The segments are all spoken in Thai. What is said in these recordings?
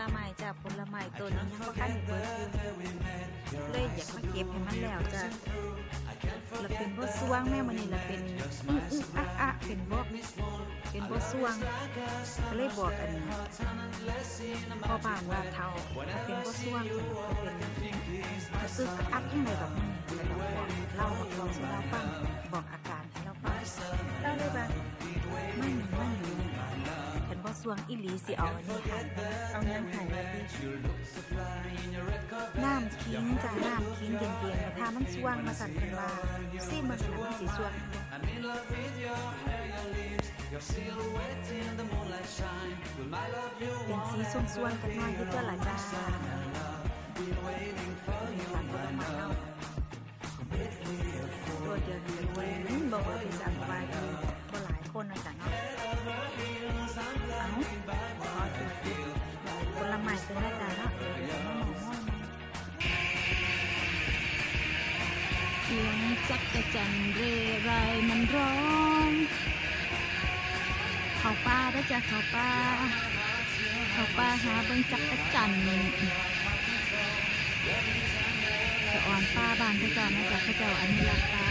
ลไม้จ้ะผลไม้ต้นนี้ยังบ่คันเบิดอยู่เลยอยากมาเก็บให้มันแล้วจ้ะแล้วเป็นบ่สวงแม่มื้อนี้ล่ะเป็นอื้ออื้ออะอะเป็นบ่เป็นบ่สวงก็เลยบอกอันพ่อบ้านว่าเฒ่าเป็นบ่สวงเป็นก็ซึกอักจังไดแบบนี้แล้วก็บอกเล่าบอกบอกสู่เราฟัง วงอีหลีสิเอาอันนี้ให้เอายังให้ว่าติน้ำคิงจ้ะน้ำคิงเย็นๆแต่ถ้ามันสว่างมาสั่นเป็นว่าซิมันขนาดมันสีสว่างเป็นสีส้มๆกันหน่อยที่ตัวหลานจ้าหลานก็ต้อ เสียงจักกะจันเรไรมันร้องเขาป่าได้จ้ะเขาป่าเขาป่าหาเบิ่งจักกะจันจะอ่อนป่าบานพระเจ้านะจ๊ะพระเจ้าอนุรักษ์ป่า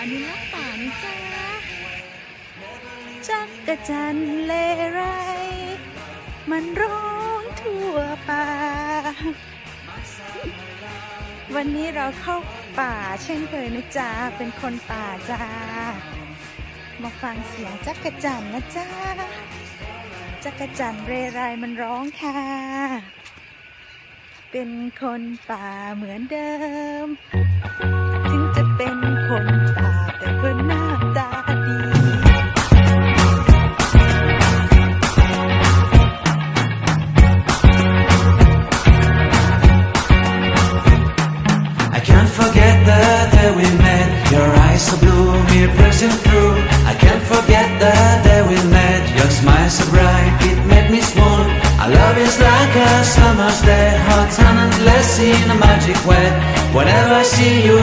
อนุรักษ์ป่านี่จ้าจักกะจันเลไร มันร้องทั่วป่า วันนี้เราเข้าป่าเช่นเคยนะจ๊ะ เป็นคนป่าจ้า มาฟังเสียงจักกะจันนะจ๊ะ จักกะจันเรไรมันร้องค่ะ เป็นคนป่าเหมือนเดิม day we met. Your eyes so blue, me pressing through. I can't forget the day we met. Your smile so bright, it made me swoon. Our love is like a summer's day, hot and endless in a magic way. Whenever I see you.